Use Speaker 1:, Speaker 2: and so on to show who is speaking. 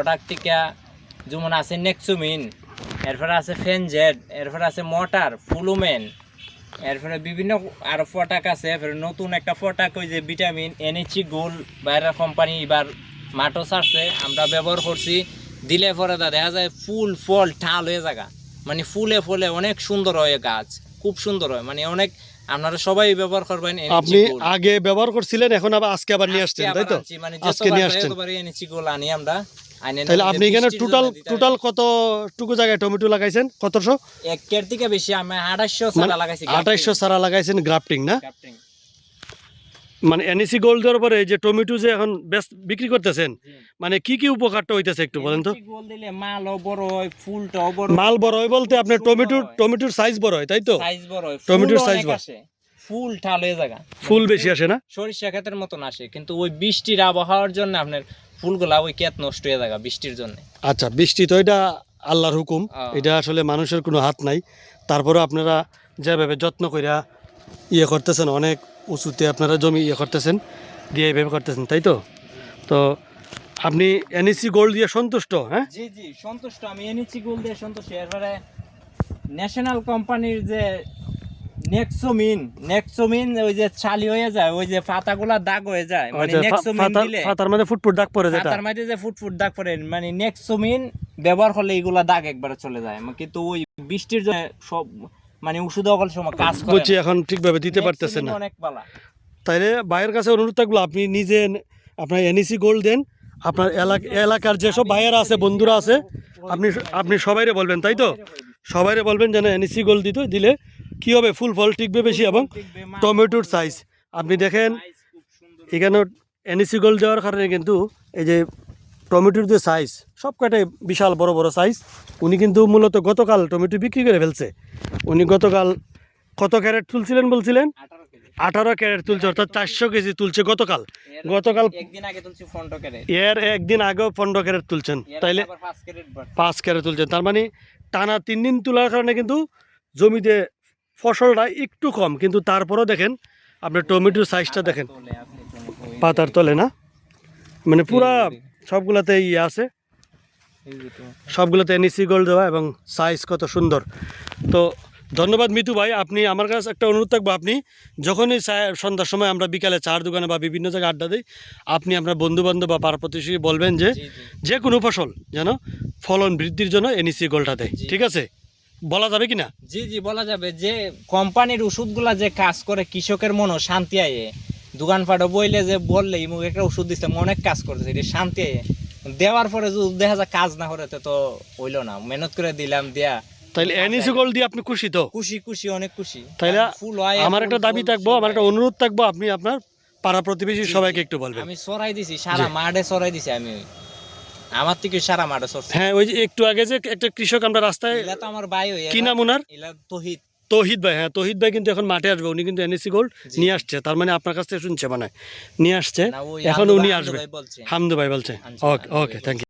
Speaker 1: Product থেকে যেমন আছে নেক্সুমিন এরপরে আছে ফেনজেড এরপরে আছে মোটার ফুলুমেন এরপরে বিভিন্ন আরও ফটাক আছে এরপরে নতুন একটা ফটাক ওই যে ভিটামিন এনেচি গোল বাইরের কোম্পানি এবার মাটো ছাড়ছে আমরা ব্যবহার করছি। দিলে পরে দা দেখা যায় ফুল ফল ঠাল হয়ে জায়গা। মানে ফুলে ফলে অনেক সুন্দর হয় গাছ খুব সুন্দর হয়। মানে অনেক আপনারা সবাই ব্যবহার করবেন
Speaker 2: আপনি আগে ব্যবহার করছিলেন এখন আবার আজকে আবার নিয়ে আসছেন তাই তো?
Speaker 1: মানে
Speaker 2: আজকে নিয়ে আসছেন।
Speaker 1: যতবার এনেছি গোল আনি আমরা।
Speaker 2: তাহলে আপনি এখানে টোটাল। টোটাল কত টুকু জায়গায় টমেটো লাগাইছেন? কতশো?
Speaker 1: একের থেকে বেশি আমি আড়াইশো
Speaker 2: মানে
Speaker 1: সারা লাগাইছি
Speaker 2: আঠাইশশো সারা লাগাইছেন গ্রাফটিং না? মানে এনএসি গোল্ড দেওয়ার পরে যে টমেটো যে এখন বিক্রি করতেছেন মানে কি কি উপকারটা হইতেছে একটু বলেন তো?
Speaker 1: গোল দিলে মালও বড় হয় ফুলটাও বড়
Speaker 2: মাল বড় হয় বলতে আপনার
Speaker 1: টমেটো
Speaker 2: টমেটোর সাইজ বড় হয় তাই তো?
Speaker 1: সাইজ বড় হয়।
Speaker 2: টমেটোর
Speaker 1: অনেক
Speaker 2: বড়।
Speaker 1: ফুল ঠাল হয়ে জায়গা
Speaker 2: ফুল বেশি আসে না?
Speaker 1: সরিষা ক্ষেতের মতন আসে কিন্তু ওই বৃষ্টির আবহাওয়ার জন্য আপনার ফুলগুলা ওই ক্ষেত নষ্ট হয়ে জায়গা বৃষ্টির জন্য।
Speaker 2: আচ্ছা বৃষ্টি তো এটা আল্লাহর হুকুম। এটা আসলে মানুষের কোনো হাত নাই। তারপরে আপনারা যেভাবে যত্ন কইরা ইয়ে করতেছেন অনেক উঁচুতে আপনারা জমি ইয়ে করতেছেন দিয়ে এইভাবে করতেছেন তাই তো? তো আপনি এনএসি গোল্ড দিয়ে সন্তুষ্ট হ্যাঁ?
Speaker 1: জি জি সন্তুষ্ট। আমি এনেছি গোল্ড দিয়ে সন্তুষ্ট। এরপরে ন্যাশনাল কোম্পানির যে নেক্সোমিন নেক্সোমিন ওই যে চালি হয়ে যায় ওই যে পাতাগুলা দাগ হয়ে যায় মানে নেক্সোমিন দিলে
Speaker 2: ফাতার মানে ফুটফুট দাগ যেটা।
Speaker 1: পাতার মাঝে যে ফুট ফুট দাগ পড়ে মানে নেক্সোমিন ব্যবহার করলে এইগুলা দাগ একবারে চলে যায়। মানে কিন্তু ওই বৃষ্টির জন্য সব মানে ওষুধ অকল সময় কাজ করে
Speaker 2: বুঝছি এখন ঠিকভাবে দিতে পারতেছে না।
Speaker 1: অনেক বালা।
Speaker 2: তাইলে ভাইয়ের কাছে অনুরোধ থাকল আপনি নিজে আপনার এনএসি গোল্ড দেন আপনার এলাকা এলাকার যেসব ভাইয়েরা আছে বন্ধুরা আছে আপনি আপনি সবাইরে বলবেন তাই তো? সবাইরে বলবেন যেন এনএসি গোল্ড দিতে দিলে কি হবে? ফুল ফল টিকবে বেশি এবং টমেটোর সাইজ আপনি দেখেন এখানে এনএসি গোল্ড দেওয়ার কারণে কিন্তু এই যে টমেটোর যে সাইজ সব কটাই বিশাল বড় বড় সাইজ উনি কিন্তু মূলত গতকাল টমেটো বিক্রি করে ফেলছে। উনি গতকাল কত ক্যারেট তুলছিলেন বলছিলেন? আঠারো ক্যারেট। তুলছে অর্থাৎ চারশো কেজি তুলছে গতকাল। গতকাল এর একদিন আগেও পনেরো ক্যারেট তুলছেন। তাইলে পাঁচ ক্যারেট তুলছেন। তার মানে টানা তিন দিন তোলার কারণে কিন্তু জমিতে ফসলটা একটু কম কিন্তু তারপরেও দেখেন আপনার টমেটোর সাইজটা দেখেন। পাতার তলে না? মানে পুরা সবগুলাতে ইয়ে আছে। সবগুলোতে এনএসি গোল্ড দেওয়া এবং সাইজ কত সুন্দর। তো ধন্যবাদ মিতু ভাই আপনি আমার কাছে একটা অনুরোধ থাকব আপনি যখনই সন্ধ্যার সময় আমরা বিকালে চার দোকানে বা বিভিন্ন জায়গায় আড্ডা দিই আপনি আপনার বন্ধুবান্ধব বা পার প্রতিবেশী বলবেন যে যে কোনো ফসল যেন ফলন বৃদ্ধির জন্য এনএসি গোল্ডটা দেয়। ঠিক আছে? বলা যাবে কি না
Speaker 1: জি জি বলা যাবে যে কোম্পানির ওষুধগুলা যে কাজ করে কৃষকের মনও শান্তি আয়ে। দোকানপাটে বইলে যে বললে ইমুক একটা ওষুধ দিচ্ছে অনেক কাজ করছে এটা শান্তি আয়ে। দেওয়ার পরে যদি দেখা যায় কাজ না করে তো হইল না মেহনত করে দিলাম দেয়া।
Speaker 2: তাইলে দিয়ে আপনি খুশি তো?
Speaker 1: খুশি খুশি অনেক খুশি।
Speaker 2: তাইলে
Speaker 1: হয়
Speaker 2: আমার একটা দাবি থাকব আমার একটা অনুরোধ থাকব আপনি আপনার পাড়া প্রতিবেশী সবাইকে একটু বলবেন।
Speaker 1: আমি সরাই দিছি সারা মাঠে সরাই দিছি আমি। আমার থেকে সারা মাঠে সরছে
Speaker 2: হ্যাঁ ওই যে একটু আগে যে একটা কৃষক আমরা রাস্তায়
Speaker 1: এলা তো আমার ভাই হই
Speaker 2: কি নাম ওনার?
Speaker 1: এলা তহিদ
Speaker 2: তহিদ ভাই হ্যাঁ তহিদ ভাই কিন্তু এখন মাঠে আসবে উনি কিন্তু এনএসি গোল্ড নিয়ে আসছে তার মানে আপনার কাছ থেকে শুনছে মানে নিয়ে আসছে এখন উনি আসবে। হামদু ভাই বলছে। ওকে ওকে থ্যাংক ইউ